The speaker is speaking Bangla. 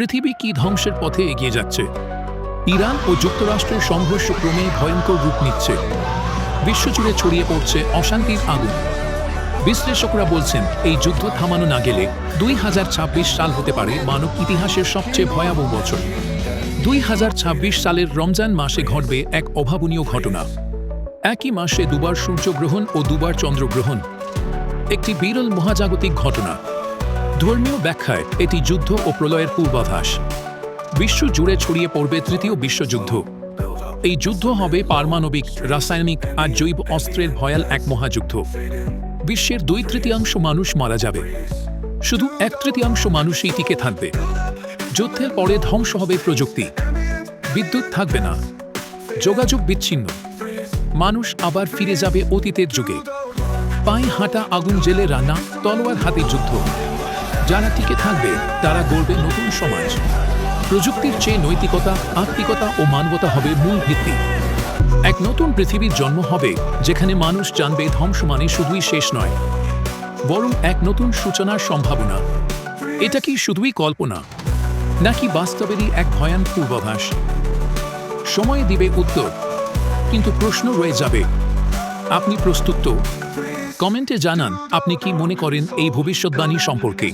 পৃথিবী কি ধ্বংসের পথে এগিয়ে যাচ্ছে? ইরান ও যুক্তরাষ্ট্রের সংঘর্ষ ক্রমেই ভয়ঙ্কর রূপ নিচ্ছে। বিশ্বজুড়ে ছড়িয়ে পড়ছে অশান্তির আগুন। বিশ্লেষকরা বলছেন, এই যুদ্ধ থামানো না গেলে দুই হাজার ছাব্বিশ সাল হতে পারে মানব ইতিহাসের সবচেয়ে ভয়াবহ বছর। দুই হাজার ছাব্বিশ সালের রমজান মাসে ঘটবে এক অভাবনীয় ঘটনা। একই মাসে দুবার সূর্যগ্রহণ ও দুবার চন্দ্রগ্রহণ। একটি বিরল মহাজাগতিক ঘটনা। ধর্মীয় ব্যাখ্যায় এটি যুদ্ধ ও প্রলয়ের পূর্বাভাস। বিশ্ব জুড়ে ছড়িয়ে পড়বে তৃতীয় বিশ্বযুদ্ধ। এই যুদ্ধ হবে পারমাণবিক, রাসায়নিক আর জৈব অস্ত্রের ভয়াল এক মহাযুদ্ধ। বিশ্বের দুই তৃতীয়াংশ মানুষ মারা যাবে। শুধু এক তৃতীয়াংশ মানুষই টিকে থাকবে। যুদ্ধের পরে ধ্বংস হবে প্রযুক্তি। বিদ্যুৎ থাকবে না। যোগাযোগ বিচ্ছিন্ন। মানুষ আবার ফিরে যাবে অতীতের যুগে। পায়ে হাঁটা আগুন জেলে রান্না, তলোয়ার হাতে যুদ্ধ। যারা টিকে থাকবে, তারা গড়বে নতুন সমাজ। প্রযুক্তির চেয়ে নৈতিকতা, আত্মিকতা ও মানবতা হবে মূল ভিত্তি। এক নতুন পৃথিবীর জন্ম হবে, যেখানে মানুষ জানবে ধ্বংস মানে শুধুই শেষ নয়, বরং এক নতুন সূচনার সম্ভাবনা। এটা কি শুধুই কল্পনা, নাকি বাস্তবেরই এক ভয়ান পূর্বাভাস? সময় দিবে উত্তর, কিন্তু প্রশ্ন রয়ে যাবে, আপনি প্রস্তুত তো? কমেন্টে জানান আপনি কি মনে করেন এই ভবিষ্যৎবাণী সম্পর্কে?